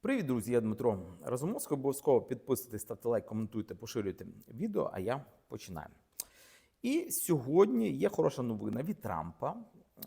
Привіт, друзі! Я Дмитро Разумовський. Обов'язково підписуйтесь, ставте лайк, коментуйте, поширюйте відео. А я починаю. І сьогодні є хороша новина від Трампа.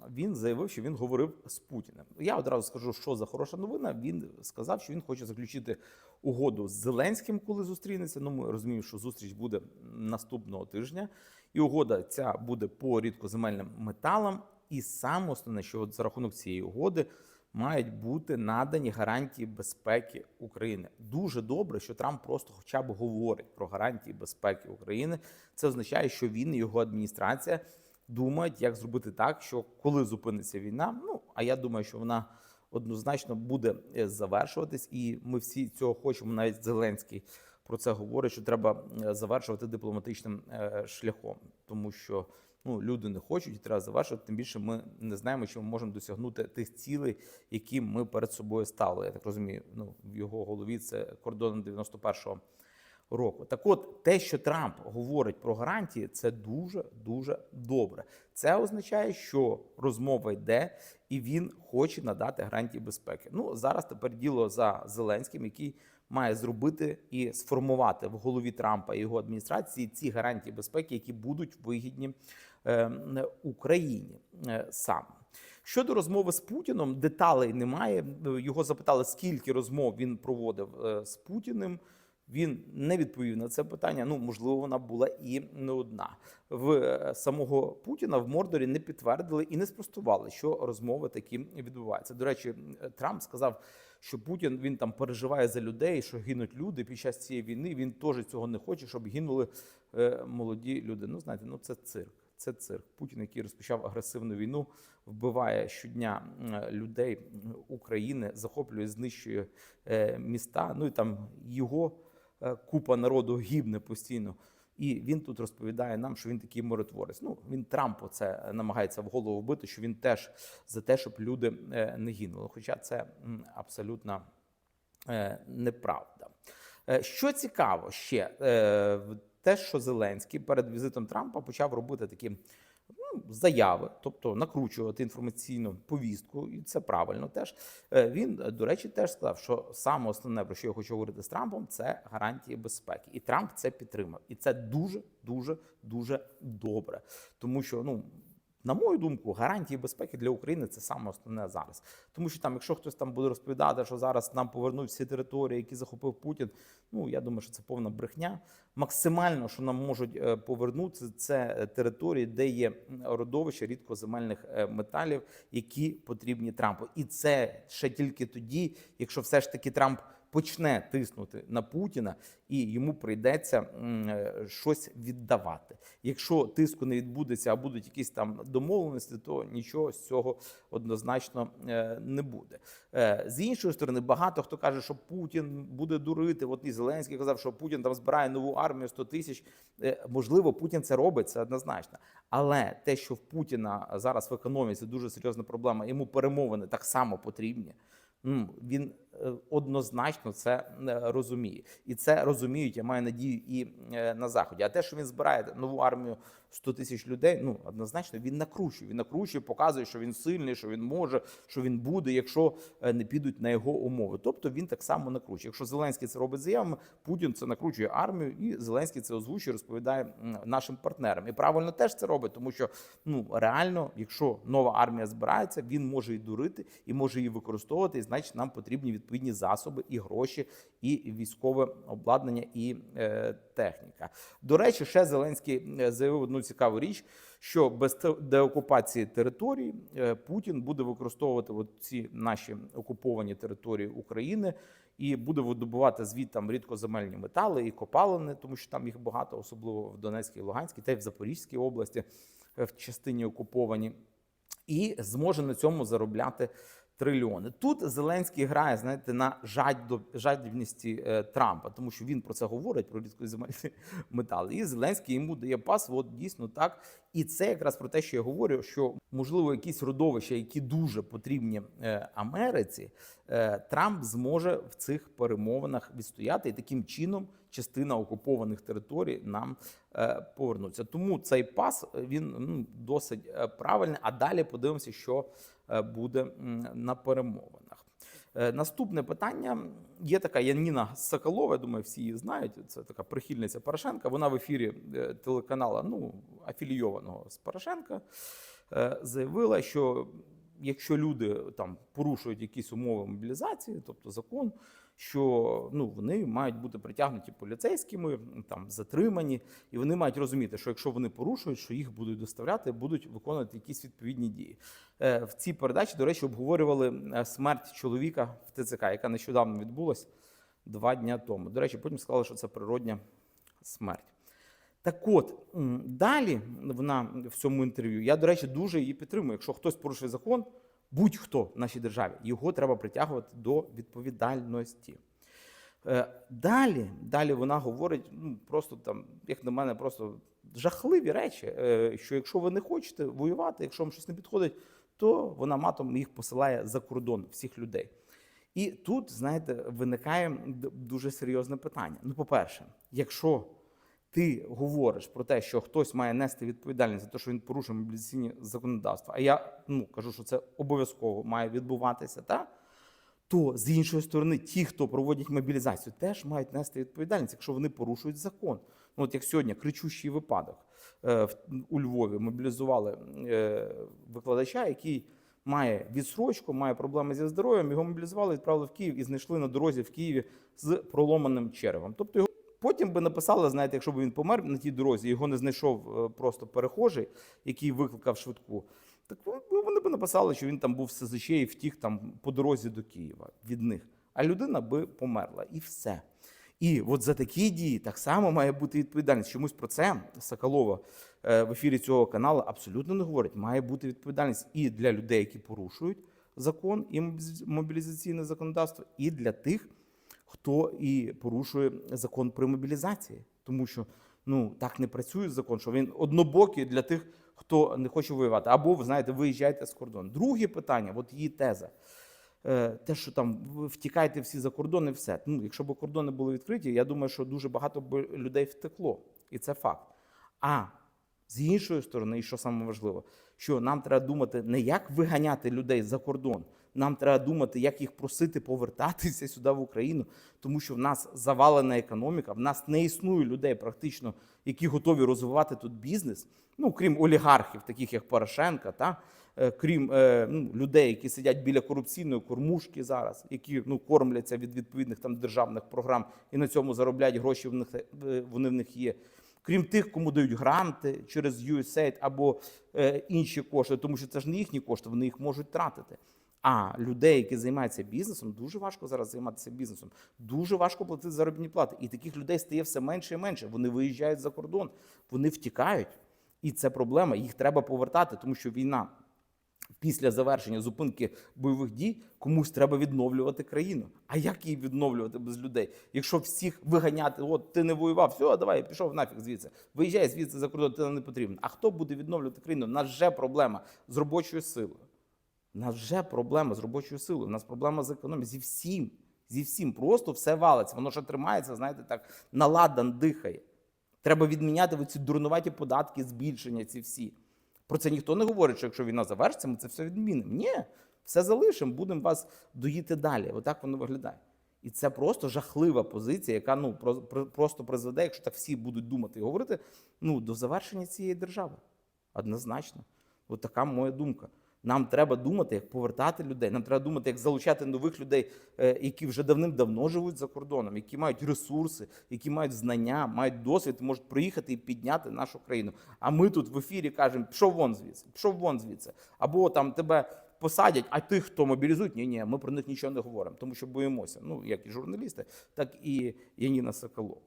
Він заявив, що він говорив з Путіним. Я одразу скажу, що за хороша новина. Він сказав, що він хоче заключити угоду з Зеленським, коли зустрінеться. Ну, ми розуміємо, що зустріч буде наступного тижня, і угода ця буде по рідкоземельним металам. І саме основне, що от за рахунок цієї угоди мають бути надані гарантії безпеки України. Дуже добре, що Трамп просто хоча б говорить про гарантії безпеки України. Це означає, що він і його адміністрація думають, як зробити так, що коли зупиниться війна, ну а я думаю, що вона однозначно буде е, завершуватись, і ми всі цього хочемо. Навіть Зеленський про це говорить, що треба е, завершувати дипломатичним е, шляхом, тому що ну люди не хочуть і треба завершувати. Тим більше ми не знаємо, чи ми можемо досягнути тих цілей, які ми перед собою ставили. Я так розумію. Ну в його голові це кордон 91-го року. Так, от те, що Трамп говорить про гарантії, це дуже дуже добре. Це означає, що розмова йде, і він хоче надати гарантії безпеки. Ну зараз тепер діло за Зеленським, який має зробити і сформувати в голові Трампа і його адміністрації ці гарантії безпеки, які будуть вигідні е, Україні е, саме. Щодо розмови з Путіном, деталей немає. Його запитали, скільки розмов він проводив е, з Путіним. Він не відповів на це питання. Ну можливо, вона була і не одна. В е, самого Путіна в Мордорі не підтвердили і не спростували, що розмови такі відбуваються. До речі, Трамп сказав, що Путін він там переживає за людей, що гинуть люди під час цієї війни. Він теж цього не хоче, щоб гинули е, молоді люди. Ну знаєте, ну це цирк. Це цирк. Путін, який розпочав агресивну війну, вбиває щодня е, людей України, захоплює, знищує міста. Ну і там його купа народу гибне постійно. І він тут розповідає нам, що він такий миротворець. Ну він Трампу це намагається в голову вбити, що він теж за те, щоб люди е, не гинули. Хоча це е, неправда. Е, Що цікаво ще е, те, що Зеленський перед візитом Трампа почав робити такі заяви, тобто накручувати інформаційну повістку, і це правильно теж. Е, Він, е, до речі, теж сказав, що саме основне, про що я хочу говорити з Трампом, це гарантії безпеки. І Трамп це підтримав. І це дуже, дуже, дуже добре. Тому що, ну. На мою думку, гарантії безпеки для України це саме основне зараз. Тому що там, якщо хтось там буде розповідати, що зараз нам повернуть всі території, які захопив Путін. Ну я думаю, що це повна брехня. Максимально, що нам можуть е, повернути, це території, де є родовище рідкоземельних е, металів, які потрібні Трампу. І це ще тільки тоді, якщо все ж таки Трамп почне тиснути на Путіна, і йому прийдеться е, щось віддавати. Якщо тиску не відбудеться, а будуть якісь там домовленості, то нічого з цього однозначно е, не буде. Е, З іншої сторони, багато хто каже, що Путін буде дурити. От і Зеленський казав, що Путін там збирає нову армію 100 тисяч. Можливо, Путін це робить, це однозначно. Але те, що в Путіна зараз в економіці дуже серйозна проблема, йому перемовини так само потрібні. Він однозначно це е, розуміє, і це розуміють. Я маю надію і е, на заході. А те, що він збирає нову армію 100 тисяч людей, ну однозначно він накручує. Він накручує, показує, що він сильний, що він може, що він буде, якщо е, не підуть на його умови. Тобто він так само накручує. Якщо Зеленський це робить заявами, Путін це накручує армію, і Зеленський це озвучує, розповідає нашим партнерам. І правильно теж це робить, тому що ну реально, якщо нова армія збирається, він може і дурити, і може її використовувати. І значить, нам потрібні відповідні засоби, і гроші, і військове обладнання, і е, техніка. До речі, ще Зеленський е, заявив одну цікаву річ, що без деокупації територій е, Путін буде використовувати ці наші окуповані території України і буде видобувати звідти рідкоземельні метали і копалини, тому що там їх багато, особливо в Донецькій, Луганській, та й в Запорізькій області е, в частині окуповані, і зможе на цьому заробляти. Трильйони тут Зеленський грає, знаєте, на жадібності е, Трампа, тому що він про це говорить про рідкоземельні метали. І Зеленський йому дає пас. От дійсно так. І це якраз про те, що я говорю, що можливо якісь родовища, які дуже потрібні е, Америці, е, Трамп зможе в цих перемовинах відстояти, і таким чином частина окупованих територій нам повернуться. Тому цей пас він ну, досить правильний. А далі подивимося, що буде на перемовинах. Е, Наступне питання є така Яніна Соколова, я думаю, всі її знають. Це така прихильниця Порошенка. Вона в ефірі телеканалу, телеканала, ну афілійованого з Порошенка, е, заявила, що якщо люди там порушують якісь умови мобілізації, тобто закон, що ну вони мають бути притягнуті поліцейськими, там затримані, і вони мають розуміти, що якщо вони порушують, що їх будуть доставляти, будуть виконувати якісь відповідні дії. Е, В цій передачі, до речі, обговорювали е, смерть чоловіка в ТЦК, яка нещодавно відбулась два дня тому. До речі, потім сказали, що це природня смерть. Так от, далі вона в цьому інтерв'ю, я, до речі, дуже її підтримую. Якщо хтось порушує закон, будь-хто в нашій державі, його треба притягувати до відповідальності. Е, Далі, далі вона говорить, ну просто там, як на мене, просто жахливі речі. е, Що якщо ви не хочете воювати, якщо вам щось не підходить, то вона матом їх посилає за кордон всіх людей. І тут, знаєте, виникає дуже серйозне питання. Ну, по-перше, якщо ти говориш про те, що хтось має нести відповідальність за те, що він порушив мобілізаційні законодавства, а я ну кажу, що це обов'язково має відбуватися, та то з іншої сторони, ті, хто проводять мобілізацію, теж мають нести відповідальність, якщо вони порушують закон. Ну, от як сьогодні кричущий випадок Е, у Львові мобілізували е, викладача, який має відсрочку, має проблеми зі здоров'ям. Його мобілізували, відправили в Київ і знайшли на дорозі в Києві з проломаним черевом. Тобто його потім би написали, знаєте, якщо б він помер на тій дорозі, його не знайшов е, просто перехожий, який викликав швидку. Так ви- вони б написали, що він там був в СЗЧ і втік там по дорозі до Києва від них. А людина би померла, і все. І от за такі дії так само має бути відповідальність. Чомусь про це Соколова е, в ефірі цього каналу абсолютно не говорить. Має бути відповідальність і для людей, які порушують закон і мобілізаційне законодавство, і для тих, хто і порушує закон при мобілізації. Тому що ну так не працює закон, що він однобокий для тих, хто не хоче воювати. Або ви знаєте, виїжджайте з кордону. Друге питання, от її теза. Е, Те, що там втікаєте всі за кордон і все. Ну, якщо б кордони були відкриті, я думаю, що дуже багато б людей втекло. І це факт. А з іншої сторони, і що саме важливо, що нам треба думати не як виганяти людей за кордон, нам треба думати, як їх просити повертатися сюди в Україну, тому що в нас завалена економіка, в нас не існує людей, практично, які готові розвивати тут бізнес. Ну крім олігархів, таких як Порошенка, та е, крім е, ну, людей, які сидять біля корупційної кормушки зараз, які ну кормляться від відповідних там державних програм і на цьому заробляють гроші. В них е, вони в них є крім тих, кому дають гранти через USAID або е, інші кошти, тому що це ж не їхні кошти, вони їх можуть тратити. А людей, які займаються бізнесом, дуже важко зараз займатися бізнесом. Дуже важко платити заробітні плати. І таких людей стає все менше і менше. Вони виїжджають за кордон, вони втікають. І це проблема. Їх треба повертати, тому що війна після завершення зупинки бойових дій комусь треба відновлювати країну. А як її відновлювати без людей? Якщо всіх виганяти, от ти не воював, все, давай, пішов нафіг звідси. Виїжджай звідси за кордон, ти нам не потрібен. А хто буде відновлювати країну? У нас вже проблема з робочою силою. У нас вже проблема з робочою силою. У нас проблема з економією. Зі всім. Зі всім. Просто все валиться. Воно ще тримається, знаєте, так наладан дихає. Треба відміняти ці дурнуваті податки, збільшення ці всі. Про це ніхто не говорить, що якщо війна завершиться, ми це все відмінимо. Ні, все залишимо, будемо вас доїти далі. Отак воно виглядає. І це просто жахлива позиція, яка ну про, про- просто призведе, якщо так всі будуть думати і говорити, ну до завершення цієї держави. Однозначно. От така моя думка. Нам треба думати, як повертати людей. Нам треба думати, як залучати нових людей, е, які вже давним-давно живуть за кордоном, які мають ресурси, які мають знання, мають досвід, можуть приїхати і підняти нашу країну. А ми тут в ефірі кажемо, пішов вон звідси, пішов вон звідси. Або там тебе посадять, а тих, хто мобілізують, ні, ні, ми про них нічого не говоримо, тому що боїмося. Ну, як і журналісти, так і Яніна Соколова.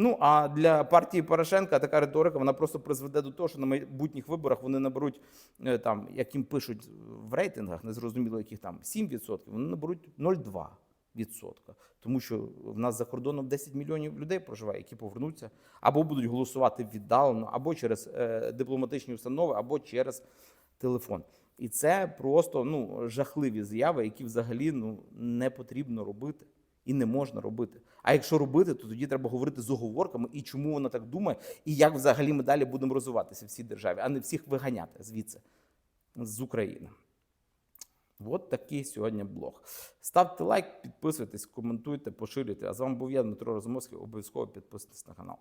Ну а для партії Порошенка така риторика вона просто призведе до того, що на майбутніх виборах вони наберуть е, там, як їм пишуть в рейтингах, незрозуміло яких там 7%, вони наберуть 0,2%. Тому що в нас за кордоном 10 мільйонів людей проживає, які повернуться, або будуть голосувати віддалено, або через е, дипломатичні установи, або через телефон. І це просто ну жахливі заяви, які взагалі ну не потрібно робити і не можна робити. А якщо робити, то тоді треба говорити з оговорками і чому вона так думає, і як взагалі ми далі будемо розвиватися в цій державі, а не всіх виганяти звідси з України. От такий сьогодні блог. Ставте лайк, підписуйтесь, коментуйте, поширюйте. А з вами був я, Дмитро Розумовський. Обов'язково підписуйтесь на канал.